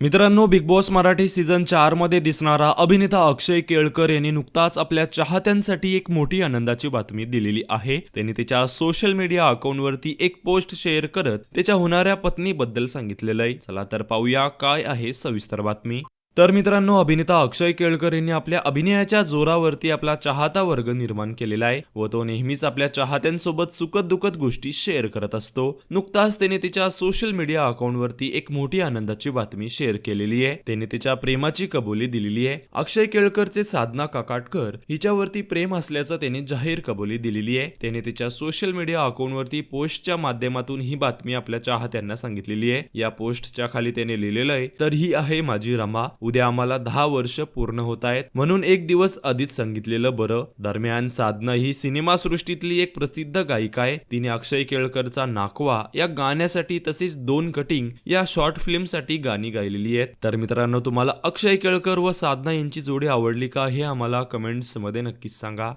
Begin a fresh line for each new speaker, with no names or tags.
मित्रांनो big boss Marathi season चारमध्ये दिसणारा अभिनेता अक्षय केळकर यांनी नुकताच आपल्या चाहत्यांसाठी एक मोठी आनंदाची बातमी दिलेली आहे. त्यांनी त्याच्या सोशल मीडिया अकाउंटवरती एक पोस्ट शेअर करत त्याच्या होणाऱ्या पत्नीबद्दल सांगितलेलं आहे. चला तर पाहूया काय आहे सविस्तर बातमी. तर मित्रांनो अभिनेता अक्षय केळकर यांनी आपल्या अभिनयाच्या जोरावरती आपला चाहता वर्ग निर्माण केलेला आहे व तो नेहमीच आपल्या चाहत्यांसोबत सुखद दुखद गोष्टी शेअर करत असतो. नुकताच त्याने तिच्या सोशल मीडिया अकाउंटवरती एक मोठी आनंदाची बातमी शेअर केलेली आहे. त्याने तिच्या प्रेमाची कबुली दिलेली आहे. अक्षय केळकरचे साधना काकाटकर हिच्यावरती प्रेम असल्याचं त्याने जाहीर कबुली दिलेली आहे. त्याने तिच्या सोशल मीडिया अकाउंटवरती पोस्टच्या माध्यमातून ही बातमी आपल्या चाहत्यांना सांगितलेली आहे. या पोस्टच्या खाली त्याने लिहिलेलं आहे तर ही आहे माझी रमा. उद्या आम्हाला दहा वर्ष पूर्ण होत आहेत. म्हणून एक दिवस आधीच सांगितलेलं बरं. दरम्यान साधना ही सिनेमा सृष्टीतली एक प्रसिद्ध गायिका आहे. तिने अक्षय केळकरचा नाकवा या गाण्यासाठी तसेच दोन कटिंग या शॉर्ट फिल्मसाठी गाणी गायलेली आहेत. तर मित्रांनो तुम्हाला अक्षय केळकर व साधना यांची जोडी आवडली का हे आम्हाला कमेंट्समध्ये नक्कीच सांगा.